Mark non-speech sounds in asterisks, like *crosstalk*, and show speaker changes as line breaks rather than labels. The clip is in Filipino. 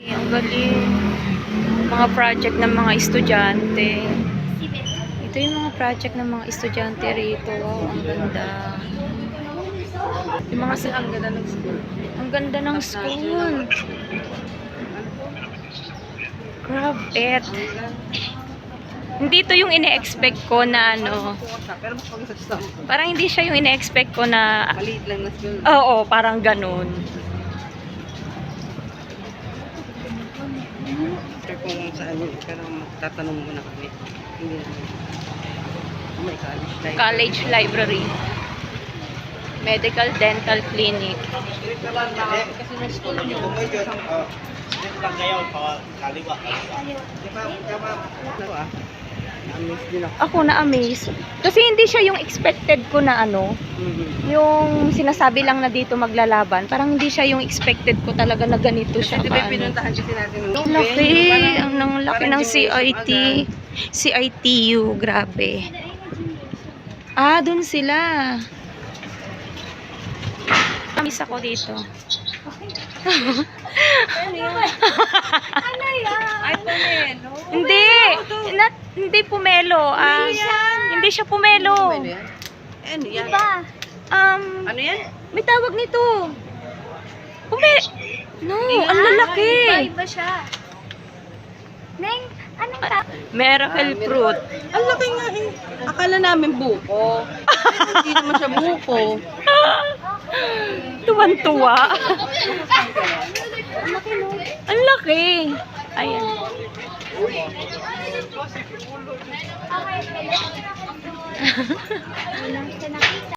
Ang galing. Mga project ng mga estudyante. Ito yung mga project ng mga estudyante rito. Wow, ang ganda. Yung mga sa ang ganda ng school. Ang ganda ng school. Grab it. Hindi ito yung ine-expect ko na ano. Parang hindi siya yung ine-expect ko na
Maliit lang na school.
Oo, parang ganun.
Pero kung saan yun, pero tatanong mo na kami. Hindi naman. Oh my college life.
College library. Medical Dental Clinic.
Kasi may school nyo. Di ba, tama. Ano ah? Na-amaze din ako.
Ako na-amaze. Kasi hindi siya yung expected ko na ano,
Mhm.
yung sinasabi lang na dito maglalaban. Parang hindi siya yung expected ko talaga na ganito siya.
Kasi di ba
kaano.
pinuntahan kasi natin ng
Ang laki, ang ang laki ng CIT.
CIT.
CITU, grabe. Ah, dun sila. Miss ako dito. *laughs* *laughs*
Ano yan?
Ay, pamelo.
Hindi, not, hindi pumelo. Ah, hindi siya pumelo.
Ano yan? Ano yan?
Ba?
Um,
Ano yan?
may tawag nito. Pume... No, ang lalaki.
Iba-iba siya. Neng, anong ta?
Miracle fruit.
Ang laki nga eh. Akala namin buko. Hindi naman siya buko. *laughs*
Tuwan-tuwa. Ang laki. Ayan.
Okay, *laughs*